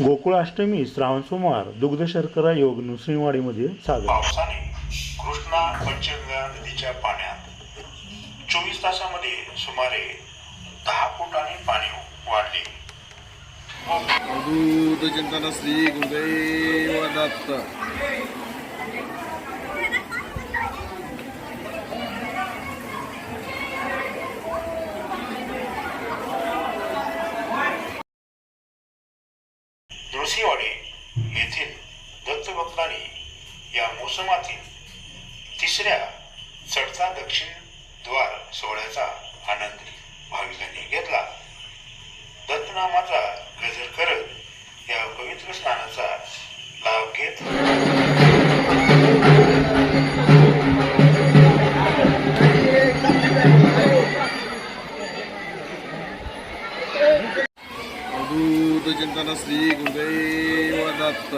गोकुळाष्टमी श्रावण सोमवार दुग्ध शर्करा योग नुसरीवाडीमध्ये साजरा पावसाने कृष्णा पंचगंगा नदीच्या पाण्यात चोवीस तासामध्ये सुमारे दहा फुटांनी पाणी वाढले. अवधूत चिंतन श्री गुरुदेव दत्त. तुळशीवाडी येथील दत्तभक्तांनी या मोसमातील तिसऱ्या चढता दक्षिण द्वार सोहळ्याचा आनंद भाविकांनी घेतला. दत्तनामाचा गजर करत या पवित्र स्नानाचा अवधूत चिंतन श्री गुरुदेव दत्त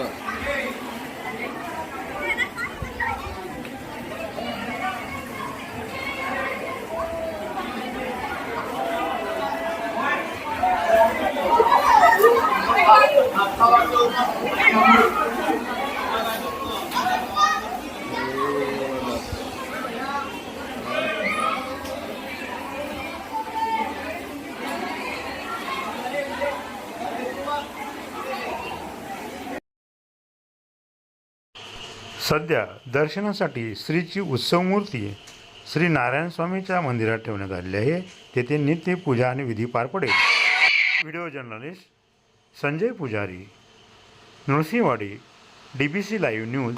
सध्या दर्शनासाठी श्रीची उत्सव मूर्ती श्री नारायण स्वामीच्या मंदिरात ठेवण्यात आलेली आहे. तेथे नित्य पूजा आणि विधी पार पडेल. Video journalist Sanjay Pujari Nrusinhwadi D B C live news